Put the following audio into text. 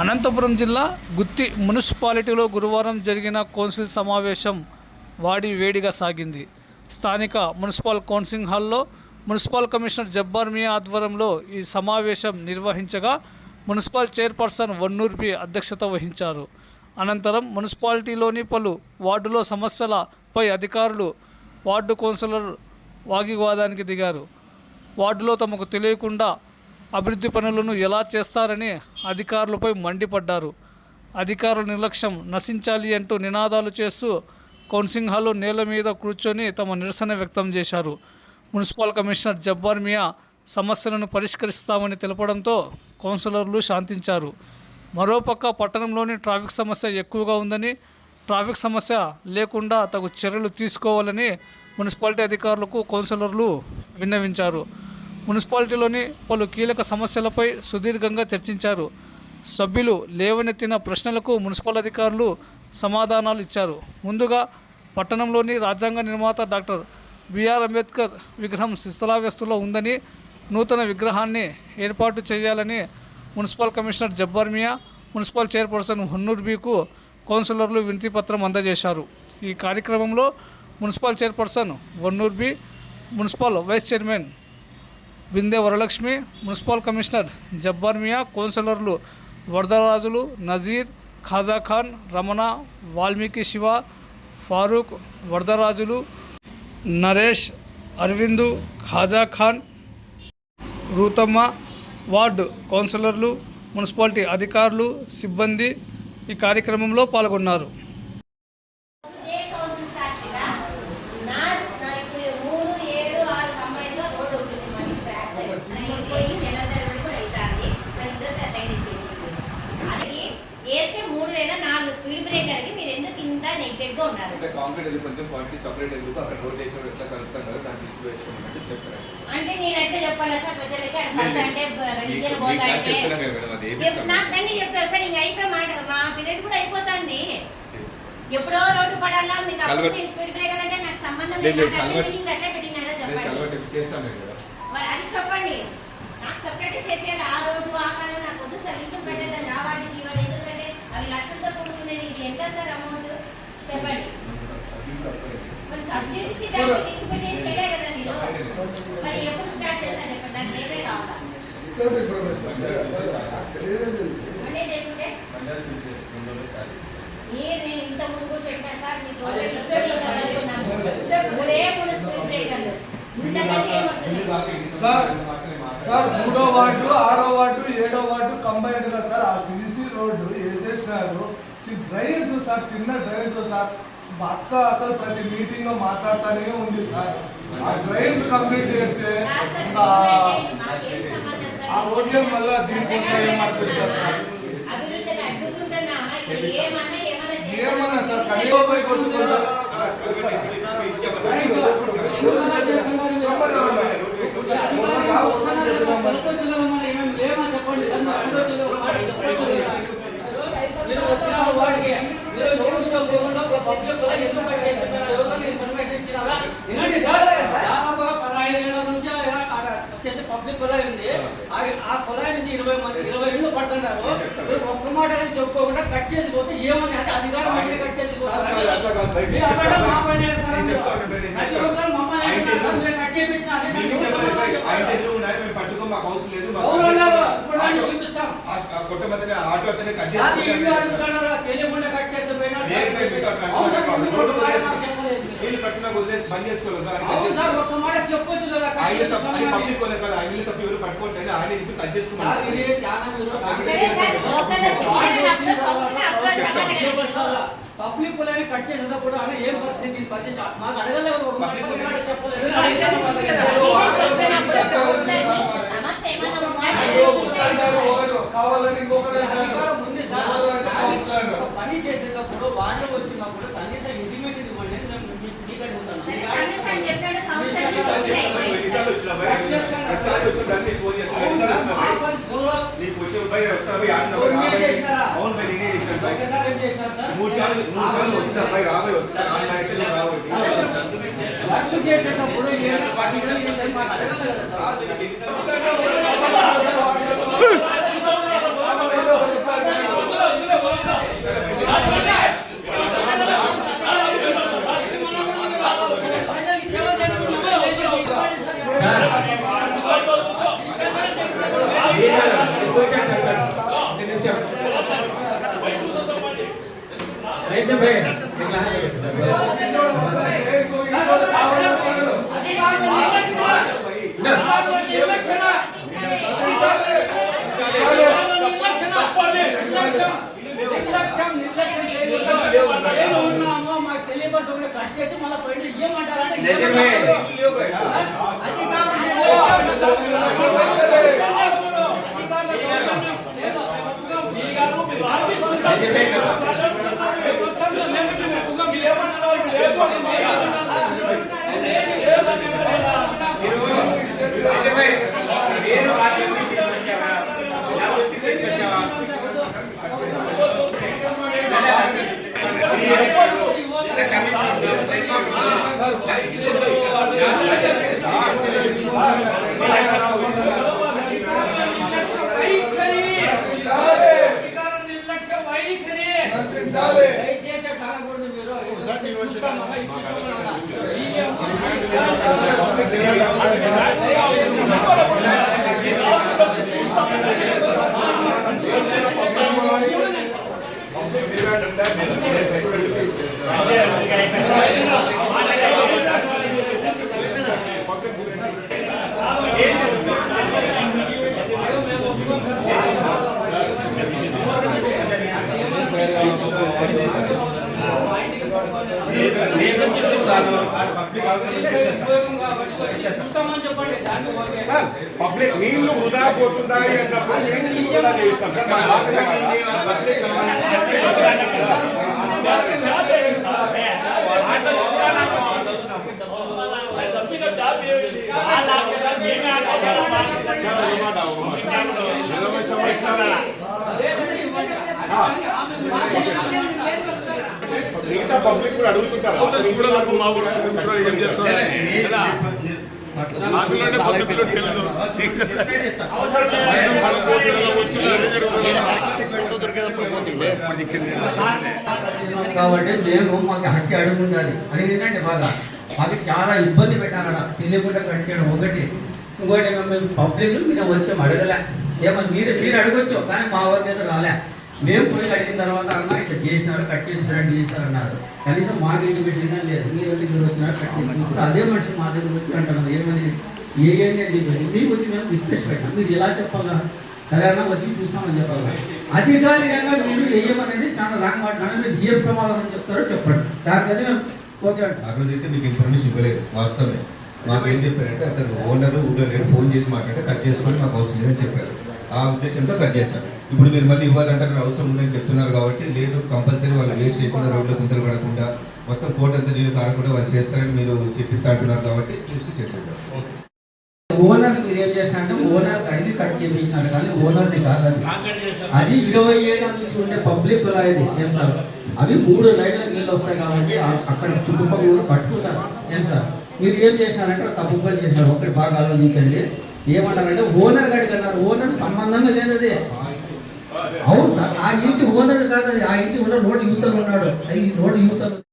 అనంతపురం జిల్లా గుత్తి మున్సిపాలిటీలో గురువారం జరిగిన కౌన్సిల్ సమావేశం వాడి వేడిగా సాగింది. స్థానిక మున్సిపల్ కౌన్సిలింగ్ హాల్లో మున్సిపల్ కమిషనర్ జబ్బార్ మియా ఆధ్వర్యంలో ఈ సమావేశం నిర్వహించగా మున్సిపల్ చైర్పర్సన్ వన్నూర్పి అధ్యక్షత వహించారు. అనంతరం మున్సిపాలిటీలోని పలు వార్డులో సమస్యలపై అధికారులు వార్డు కౌన్సిలర్ వాగ్వివాదానికి దిగారు. వార్డులో తమకు తెలియకుండా అభివృద్ధి పనులను ఎలా చేస్తారని అధికారులపై మండిపడ్డారు. అధికారుల నిర్లక్ష్యం నశించాలి అంటూ నినాదాలు చేస్తూ కౌన్సింగ్ హాల్లో నేల మీద కూర్చొని తమ నిరసన వ్యక్తం చేశారు. మున్సిపల్ కమిషనర్ జబ్బార్ మియా సమస్యలను పరిష్కరిస్తామని తెలపడంతో కౌన్సిలర్లు శాంతించారు. మరోపక్క పట్టణంలోని ట్రాఫిక్ సమస్య ఎక్కువగా ఉందని ట్రాఫిక్ సమస్య లేకుండా తగు చర్యలు తీసుకోవాలని మున్సిపాలిటీ అధికారులకు కౌన్సిలర్లు విన్నవించారు. మున్సిపాలిటీలోని పలు కీలక సమస్యలపై సుదీర్ఘంగా చర్చించారు. సభ్యులు లేవనెత్తిన ప్రశ్నలకు మున్సిపల్ అధికారులు సమాధానాలు ఇచ్చారు. ముందుగా పట్టణంలోని రాజ్యాంగ నిర్మాత డాక్టర్ బిఆర్ అంబేద్కర్ విగ్రహం శిథిలావ్యస్థలో ఉందని నూతన విగ్రహాన్ని ఏర్పాటు చేయాలని municipal commissioner Jabbar Miya municipal chairperson Hunnur బీకు కౌన్సిలర్లు వినతిపత్రం అందజేశారు. ఈ కార్యక్రమంలో municipal chairperson Vannur Bi municipal vice chairman Binde Varalakshmi municipal commissioner Jabbar Miya కౌన్సిలర్లు వరదరాజులు నజీర్ ఖాజాఖాన్ రమణ వాల్మీకి శివ ఫారూక్ వరదరాజులు నరేష్ అరవిందు ఖాజాఖాన్ రూతమ్మ వార్డు కౌన్సిలర్లు మున్సిపాలిటీ అధికారులు సిబ్బంది ఈ కార్యక్రమంలో పాల్గొన్నారు ఇదే కౌన్సిల్ సాక్షిగా నా నా ఇప్పుడు మూడు ఏడు ఆరు కంబైన్డ్గా రోడ్ అవుతుంది మరి బ్యాక్ సైడ్ నేను పోయి నెల తరబడి కూడా అవుతుంది మరి ఇద్దరు అటెండ్ చేసేది అది వేస్తే మూడు లేదా నాలుగు స్పీడ్ బ్రేకర్కి మీరు ఎందుకు ఇంత నెగ్లెక్ట్గా ఉన్నారు అంటే కాంక్రీట్ అది కొంచెం క్వాలిటీ సపరేట్ ఎందుకు? అక్కడ రోడ్ చేసిన ఎట్లా కలుపుతాం కదా? దాన్ని తీసుకు వేసుకోమంటే చెప్తారు. అంటే నేను ఎట్లా చెప్పాలా సార్? ప్రజలకి అంటే పోతాయంటే నాకు దండి చెప్తారు సార్ ఇంక అయిపోయి మాట మా పీరియడ్ కూడా అయిపోతుంది. ఎప్పుడో రోడ్డు పడాలా? మీకు స్పీడ్ బ్రేకర్ అంటే నాకు సంబంధం లేదు, అట్లా పెట్టినారా చెప్పండి. చేస్తాను మరి అది చెప్పండి. నాకు సపరేట్ చెప్పాలి ఆ రోడ్డు ఆ కాలం నాకు వద్దు సార్ ఇంట్లో పెట్టేదాన్ని ఆ వాటికి ఇవాడు ఎందుకంటే అవి లక్షలతో కూడుకునేది ఇది ఎంత సార్ అమౌంట్ చెప్పండి. మరి సబ్జెక్ట్కి దానికి చేయలే కదా మీరు. మరి ఎప్పుడు స్టార్ట్ చేశారు? చెప్పండి నాకు రేపే కావాలా? నేను ఇంత ముందు కూడా చెప్పాను సార్ మీకు మూడే మూడు స్పీడ్ బ్రేకర్లు. సార్, మూడో వార్డు ఆరో వార్డు ఏడో వార్డు కంబైన్డ్గా సార్. ఆ సిరిసి రోడ్డు వేసేసినారు. చి- డ్రైన్స్ సార్ చిన్న డ్రైన్స్ సార్. అక్క అసలు ప్రతి మీటింగ్లో మాట్లాడుతూనే ఉంది సార్. ఆ డ్రైన్స్ కంప్లీట్ చేస్తే? ఆ రోడ్లే మళ్ళా దీనికోసం ఏమనిపిస్తారు సార్. ఏమన్నా సార్ కనీసం పోయి కొట్టుకుంటారు సార్, కలవటి చేసి ఇప్పుడు ఇచ్చామని వచ్చిన వాడికి. మీరు ఎవరు చెప్పకుండా ఒక పబ్లిక్ కూడా ఎందుకు ఎవరికైనా ఇన్ఫర్మేషన్ ఇచ్చినారా? వినండి సార్. దాదాపుగా పదహైదు ఏళ్ళ నుంచి వచ్చేసి పబ్లిక్ కులాయి ఉంది. ఆ ఆ కులాయి నుంచి ఇరవై మంది ఇరవై ఇళ్ళు పడుతున్నారు మీరు ఒక్క మాట ఏం చెప్పుకోకుండా కట్ చేసి పోతే ఏమని అది అధికారం మీద కట్ చేసి పోతారు కాదు, అట్లా కాదు, బయట మీరు మా పైన ప్రతి. ఒక్కరు మమ్మల్ని కట్ చేయించినా పట్టుకో మాకు అవసరం లేదు చూపిస్తాం. కొట్ట మధ్యన ఆటో కట్ చేసి అడుగుతున్నారు తెలియకుండా కట్ చేసి పోయినా లేదు, లేదు, మీకు అట్లా అవును సార్, అనుకోవాలి. మీరు రోడ్డు ఒక మాట వదిలేసి- నాకు చెప్పలేదు మీరు. వీళ్ళు కట్టిన వదిలేసి బంద్ చేసుకోలేదు ఆయన పబ్లిక్ వాళ్ళే కదా ఆయన ఇల్లు తప్ప ఎవరు పట్టుకుంటే ఆయన ఇంటికి కట్ మీరు. పబ్లిక్ కులాన్ని కట్ చేసేటప్పుడు ఆయన ఏం పరిస్థితి పరిస్థితి మాకు అడగలేదు చెప్పలేదు. అదే చెప్పినప్పుడు కౌన్సిలర్ని సమస్య ఏమైనా ఉంటే అంటారు ఒకరు కావాలని ఇంకొకరు అంటారు. అధికారం ఉంది సార్ ఎవరు అంటే కౌన్సిలర్. ఒక పని చేసేటప్పుడు వాళ్ళు వచ్చినప్పుడు కనీసం ఇంటిమేషన్ ఇవ్వండి అని నేను మీ- మీకు అడుగుతాను. సరే, సమస్య అని చెప్పాడు కౌన్సిలర్ మీ సార్ సమస్య చెప్పండి, అయిపోయింది. ఎన్నిసార్లు వచ్చినా భయ్? ఎన్నిసార్లు వచ్చినా ఫోన్ చేస్తున్నా, ఎన్నిసార్లు సార్, వచ్చినా భయ్? నీకు వచ్చిన భయ్ వస్తున్నా భయ్, ఆడిన రాబోయ్. అవును భయ్, నేనే చేశాను భయ్. మూడు సార్లు మూడు సార్లు వచ్చిన భయ్ రాబోయ్ వస్తా ఆడిన అయితే నేను రాబోయ్ చేసేటప్పుడు మళ్ళీ పోయింది ఇవ్వమంటారంటే నిజమే. చూస్తాం కదా, ఇప్పుడు చూస్తాం కదా. ఈ- నేను వచ్చి చెప్తాను. ఆడ పబ్లిక్ అవసరం ఉంటే ఇచ్చేస్తాను. ఉపయోగం కాబట్టి చూస్తామని చెప్పండి దాన్ని ఓకే. సార్ పబ్లిక్ నీళ్ళు వృధా పోతున్నాయి అన్నప్పుడు మేము ఎందుకు వృధా చేస్తాం సార్ మా బాధ్యత కాదా? నలభై సంవత్సరాల లేదంటే ఇవ్వండి. మిగతా పబ్లిక్ కూడా అడుగుతుంటారు కాబట్టి మేము మాకు హక్కి అడుగు ఉండాలి. అడిగిందంటే బాగా మాకు చాలా ఇబ్బంది పెట్టాలడ తెలియకుండా కట్ ఒకటి. ఇంకోటి మేము పబ్లిక్ మేము వచ్చాము అడగలే. ఏమో మీరు మీరు అడగొచ్చు కానీ మా వరకు అయితే రాలే. మేము పోయి అడిగిన తర్వాత అన్న ఇట్లా చేసినారు కట్ చేసినారు చేసినారు అన్నారు కనీసం మాకు ఇంటిమేషన్ కానీ లేదు. మీరు దగ్గర వచ్చినారు కట్ చేసినారు. అదే మనిషి మా దగ్గర వచ్చి అంటున్నారు ఏమని? ఏ ఏంటి అని చెప్పేది మీకు వచ్చి మేము రిక్వెస్ట్ పెట్టాం. మీరు ఎలా చెప్పాలా? సరే అన్న వచ్చి చూస్తామని చెప్పాలి? అధికారికంగా మీరు వేయమనేది చాలా రాంగ్ మాట్లాడాలి మీరు ఏం సమాధానం చెప్తారో చెప్పండి. దానికని మేము ఓకే ఆ రోజు అయితే మీకు ఇన్ఫర్మేషన్ ఇవ్వలేదు వాస్తవమే. మాకేం చెప్పారంటే అతను ఓనర్ ఊళ్ళో లేడు ఫోన్ చేసి మాట్లాడితే కట్ చేసుకొని మాకు అవసరం లేదని చెప్పారు. ఆ ఉద్దేశంతో కట్ చేశారు. ఇప్పుడు మీరు మళ్ళీ ఇవ్వాలంటే అక్కడ అవసరం ఉందని చెప్తున్నారు కాబట్టి లేదు కంపల్సరీ వాళ్ళు వేస్ట్ చేయకుండా రోడ్లో గుంతలు పడకుండా మొత్తం కోట్ అంతా నీళ్ళు కారకుండా వాళ్ళు చేస్తారని మీరు చెప్పిస్తా అంటున్నారు కాబట్టి చూసి చేసేద్దాం. ఓనర్ మీరు ఏం చేస్తారంటే ఓనర్ అడిగి కట్ చేపించినారు కానీ ఓనర్ది కాదు అది. ఇరవై ఏళ్ళ నుంచి ఉండే పబ్లిక్ ఇది ఏం సార్? అవి మూడు లైన్ల నీళ్ళు వస్తాయి కాబట్టి అక్కడ చుట్టుపక్కల కూడా పట్టుకుంటారు ఏం సార్? మీరు ఏం చేశారంటే తప్పు పని చేశారు ఒకటి బాగా ఆలోచించండి. ఏమన్నారంటే ఓనర్ గడికి అన్నారు ఓనర్ సంబంధమే లేదు అవును సార్ ఆ ఇంటి ఓనర్ కాదు అది ఆ ఇంటి ఓనర్ రోడ్డు యువతలు ఉన్నాడు ఈ రోడ్డు యువతలు